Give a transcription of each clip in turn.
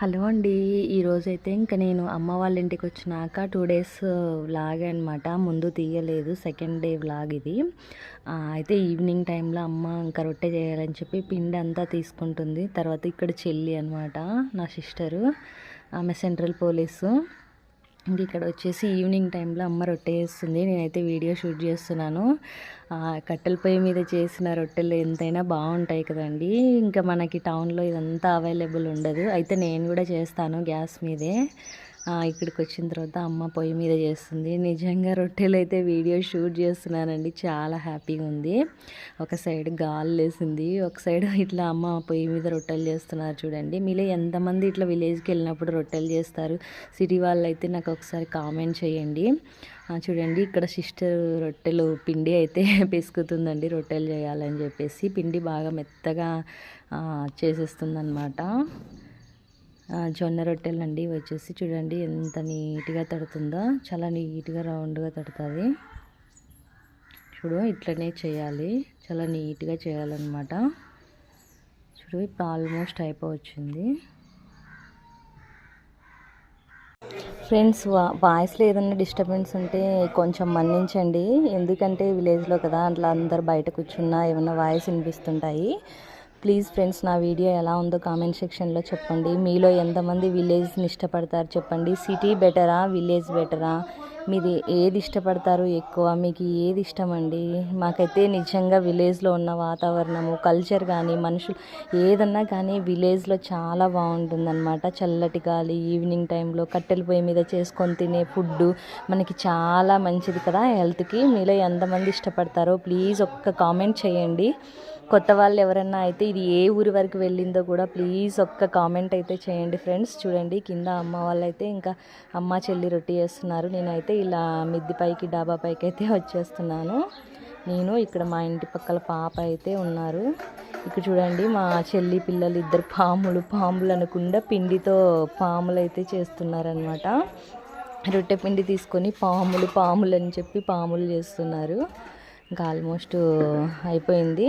Hello అండి. ఈరోజైతే ఇంకా నేను అమ్మ వాళ్ళ ఇంటికి వచ్చినాక టూ డేస్ వ్లాగ్ అనమాట ముందు తీయలేదు సెకండ్ డే వ్లాగ్ ఇది. అయితే ఈవినింగ్ టైంలో అమ్మ ఇంకా రొట్టె చేయాలని చెప్పి పిండి అంతా తీసుకుంటుంది. తర్వాత ఇక్కడ చెల్లి అనమాట నా సిస్టరు ఆమె సెంట్రల్ పోలీసు. ఇంక ఇక్కడ వచ్చేసి ఈవినింగ్ టైంలో అమ్మ రొట్టె చేస్తుంది. నేనైతే వీడియో షూట్ చేస్తున్నాను. కట్టెల పొయ్యి మీద చేసిన రొట్టెలు ఎంతైనా బాగుంటాయి కదండి. ఇంకా మనకి టౌన్లో ఇదంతా అవైలబుల్ ఉండదు. అయితే నేను కూడా చేస్తాను గ్యాస్ మీదే. ఇక్కడికి వచ్చిన తర్వాత అమ్మ పొయ్యి మీద చేస్తుంది. నిజంగా రొట్టెలు అయితే వీడియో షూట్ చేస్తున్నానండి. చాలా హ్యాపీగా ఉంది. ఒక సైడ్ గాలి లేసింది. ఒక సైడ్ ఇట్లా అమ్మ పొయ్యి మీద రొట్టెలు చేస్తున్నారు చూడండి. మీలో ఎంతమంది ఇట్లా విలేజ్కి వెళ్ళినప్పుడు రొట్టెలు చేస్తారు? సిటీ వాళ్ళు అయితే నాకు ఒకసారి కామెంట్ చేయండి. చూడండి ఇక్కడ సిస్టర్ రొట్టెలు పిండి అయితే పిసుకుతుందండి. రొట్టెలు చేయాలని చెప్పేసి పిండి బాగా మెత్తగా చేసేస్తుంది జొన్న రొట్టెలు అండి వచ్చేసి చూడండి ఎంత నీట్గా తడుతుందో. చాలా నీట్గా రౌండ్గా తడుతుంది. చూడు ఇట్లనే చేయాలి. చాలా నీట్గా చేయాలన్నమాట. చూడు ఇప్పుడు ఆల్మోస్ట్ అయిపోవచ్చింది. ఫ్రెండ్స్ వాయిస్లో ఏదైనా డిస్టర్బెన్స్ ఉంటే కొంచెం మన్నించండి. ఎందుకంటే విలేజ్లో కదా అట్లా అందరు బయట కూర్చున్నా ఏమైనా వాయిస్ వినిపిస్తుంటాయి. ప్లీజ్ ఫ్రెండ్స్ నా వీడియో ఎలా ఉందో కామెంట్ సెక్షన్లో చెప్పండి. మీలో ఎంతమంది విలేజ్ని ఇష్టపడతారు చెప్పండి. సిటీ బెటరా విలేజ్ బెటరా? మీది ఏది ఇష్టపడతారు ఎక్కువ? మీకు ఏది ఇష్టం అండి మాకైతే నిజంగా విలేజ్లో ఉన్న వాతావరణము కల్చర్ కానీ మనుషులు ఏదన్నా కానీ విలేజ్లో చాలా బాగుంటుందన్నమాట. చల్లటి గాలి ఈవినింగ్ టైంలో కట్టెల పొయ్యి మీద చేసుకొని తినే ఫుడ్ మనకి చాలా మంచిది కదా. హెల్త్కి మీలో ఎంతమంది ఇష్టపడతారో ప్లీజ్ ఒక్క కామెంట్ చేయండి. కొత్త వాళ్ళు ఎవరన్నా అయితే ఇది ఏ ఊరి వరకు వెళ్ళిందో కూడా ప్లీజ్ ఒక్క కామెంట్ అయితే చేయండి ఫ్రెండ్స్. చూడండి కింద అమ్మ వాళ్ళైతే ఇంకా అమ్మ చెల్లి రొట్టి చేస్తున్నారు. నేనైతే ఇలా మిద్ది పైకి డాబా పైకి అయితే వచ్చేస్తున్నాను. నేను ఇక్కడ మా ఇంటి పక్కల పాప అయితే ఉన్నారు. ఇక్కడ చూడండి మా చెల్లి పిల్లలు ఇద్దరు పాములు పాములు అనకుండా పిండితో పాములు అయితే చేస్తున్నారనమాట రొట్టె పిండి తీసుకొని పాములు పాములు అని చెప్పి పాములు చేస్తున్నారు. ఇంకా ఆల్మోస్ట్ అయిపోయింది.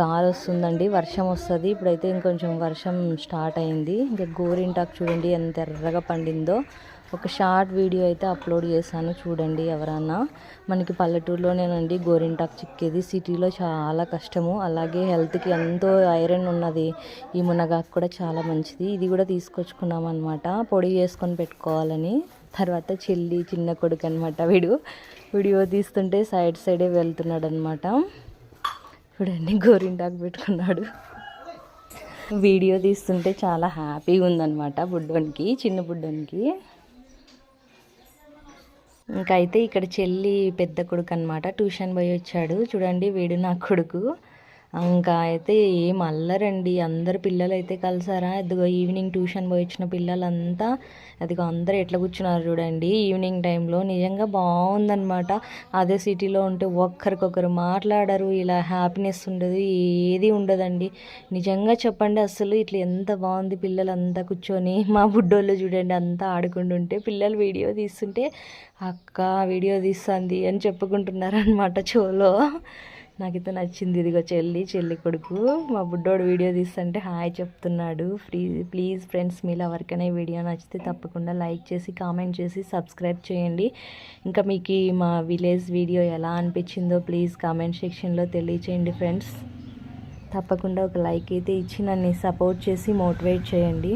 గాలి వస్తుందండి వర్షం వస్తుంది. ఇప్పుడైతే ఇంకొంచెం వర్షం స్టార్ట్ అయింది. ఇంకా గోరింటాకు చూడండి ఎంత ఎర్రగా పండిందో. ఒక షార్ట్ వీడియో అయితే అప్లోడ్ చేశాను చూడండి ఎవరన్నా. మనకి పల్లెటూరులోనేనండి గోరింటాకు చిక్కేది. సిటీలో చాలా కష్టము. అలాగే హెల్త్కి ఎంతో ఐరన్ ఉన్నది. ఈ మునగాకు కూడా చాలా మంచిది. ఇది కూడా తీసుకొచ్చుకున్నాం అనమాట పొడి చేసుకొని పెట్టుకోవాలని. తర్వాత చెల్లి చిన్న కొడుకు అనమాట వీడు. వీడియో తీస్తుంటే సైడ్ సైడే వెళ్తున్నాడు అనమాట చూడండి గోరింటాకు పెట్టుకున్నాడు. వీడియో తీస్తుంటే చాలా హ్యాపీగా ఉందన్నమాట బుడ్డోనికి చిన్న బుడ్డోనికి. ఇంకా అయితే ఇక్కడ చెల్లి పెద్ద కొడుకు అనమాట ట్యూషన్ పోయి వచ్చాడు చూడండి వీడు నా కొడుకు. ఇంకా అయితే ఏం అల్లరండి. అందరు పిల్లలు అయితే కలిసారా? అదిగో ఈవినింగ్ ట్యూషన్ పోయి వచ్చిన పిల్లలంతా. అదిగో అందరు ఎట్లా కూర్చున్నారు చూడండి. ఈవినింగ్ టైంలో నిజంగా బాగుందనమాట అదే సిటీలో ఉంటే ఒక్కరికొకరు మాట్లాడరు. ఇలా హ్యాపీనెస్ ఉండదు ఏది ఉండదండి. నిజంగా చెప్పండి అసలు ఇట్లా ఎంత బాగుంది పిల్లలంతా కూర్చొని. మా బుడ్డోళ్ళు చూడండి అంతా ఆడుకుంటుంటే పిల్లలు వీడియో తీస్తుంటే అక్క వీడియో తీస్తుంది అని చెప్పుకుంటున్నారు అనమాట షోలో నాకైతే నచ్చింది. ఇదిగో చెల్లి చెల్లి కొడుకు. మా బుడ్డోడు వీడియో తీస్తుంటే హాయ్ చెప్తున్నాడు. ఫ్రీ ప్లీజ్ ఫ్రెండ్స్ మీలో ఎవరికైనా వీడియో నచ్చితే తప్పకుండా లైక్ చేసి కామెంట్ చేసి సబ్స్క్రైబ్ చేయండి. ఇంకా మీకు మా విలేజ్ వీడియో ఎలా అనిపించిందో ప్లీజ్ కామెంట్ సెక్షన్లో తెలియచేయండి ఫ్రెండ్స్. తప్పకుండా ఒక లైక్ అయితే ఇచ్చి నన్ను సపోర్ట్ చేసి మోటివేట్ చేయండి.